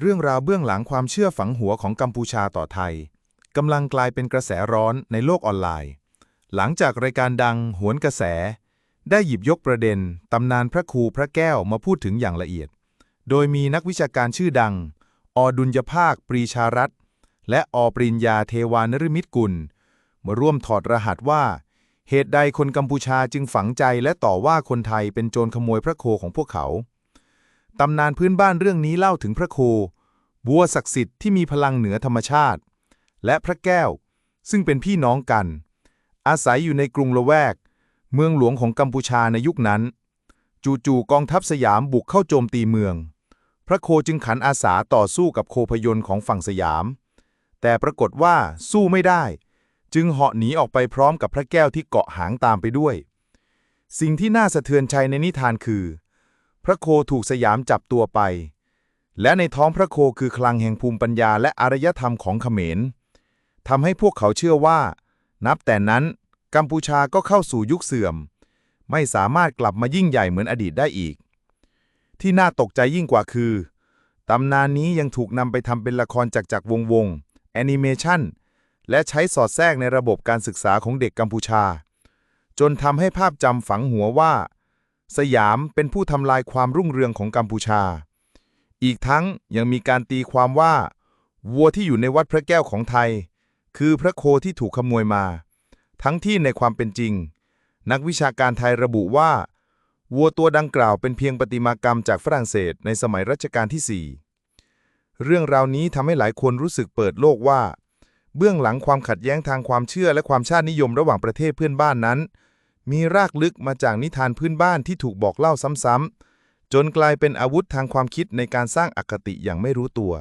เรื่องราวเบื้องหลังความเชื่อฝังหัวของกัมพูชาต่อไทยกำลังกลายเป็นกระแสร้อนในโลกออนไลน์ หลังจากรายการดังหวนกระแส ได้หยิบยกประเด็นตำนานพระครูพระแก้วมาพูดถึงอย่างละเอียด โดยมีนักวิชาการชื่อดัง อดุลยภาค ปรีชารัตนและอปริญญาเทวานฤมิตกุล มาร่วมถอดรหัสว่า เหตุใดคนกัมพูชาจึงฝังใจและต่อว่าคนไทยเป็นโจรขโมยพระโคของพวกเขา ตำนานพื้นบ้านเรื่องนี้เล่าถึงพระโค บัวศักดิ์สิทธิ์ที่มีพลังเหนือธรรมชาติ และพระแก้ว ซึ่งเป็นพี่น้องกัน อาศัยอยู่ในกรุงละแวก เมืองหลวงของกัมพูชาในยุคนั้น จู่ๆกองทัพสยามบุกเข้าโจมตีเมือง พระโคจึงขันอาสาต่อสู้กับโคพยนต์ของฝั่งสยาม แต่ปรากฏว่าสู้ไม่ได้ จึงเหาะหนีออกไปพร้อมกับพระแก้วที่เกาะหางตามไปด้วย สิ่งที่น่าสะเทือนใจในนิทานคือ พระโคถูกสยามจับตัวไป และในท้องพระโคคือคลังแห่งภูมิปัญญาและอารยธรรมของเขมรทำให้พวกเขาเชื่อว่า นับแต่นั้นกัมพูชาก็เข้าสู่ยุคเสื่อม ไม่สามารถกลับมายิ่งใหญ่เหมือนอดีตได้อีก ที่น่าตกใจยิ่งกว่าคือตำนานนี้ยังถูกนำไปทำเป็นละครจากจากวงวงแอนิเมชันและใช้สอดแทรกในระบบการศึกษาของเด็กกัมพูชา จนทำให้ภาพจำฝังหัวว่า สยามเป็นผู้ทำลายความรุ่งเรืองของกัมพูชา อีกทั้งยังมีการตีความว่า วัวที่อยู่ในวัดพระแก้วของไทย คือพระโคที่ถูกขโมยมา ทั้งที่ในความเป็นจริง นักวิชาการไทยระบุว่า วัวตัวดังกล่าวเป็นเพียงประติมากรรมจากฝรั่งเศสในสมัยรัชกาลที่ 4 เรื่องราวนี้ทำให้หลายคนรู้สึกเปิดโลกว่า เบื้องหลังความขัดแย้งทางความเชื่อและความชาตินิยมระหว่างประเทศเพื่อนบ้านนั้น มีรากลึกมาจากนิทานพื้นบ้านที่ถูกบอกเล่าซ้ำๆ จนกลายเป็นอาวุธทางความคิดในการสร้างอคติอย่างไม่รู้ตัว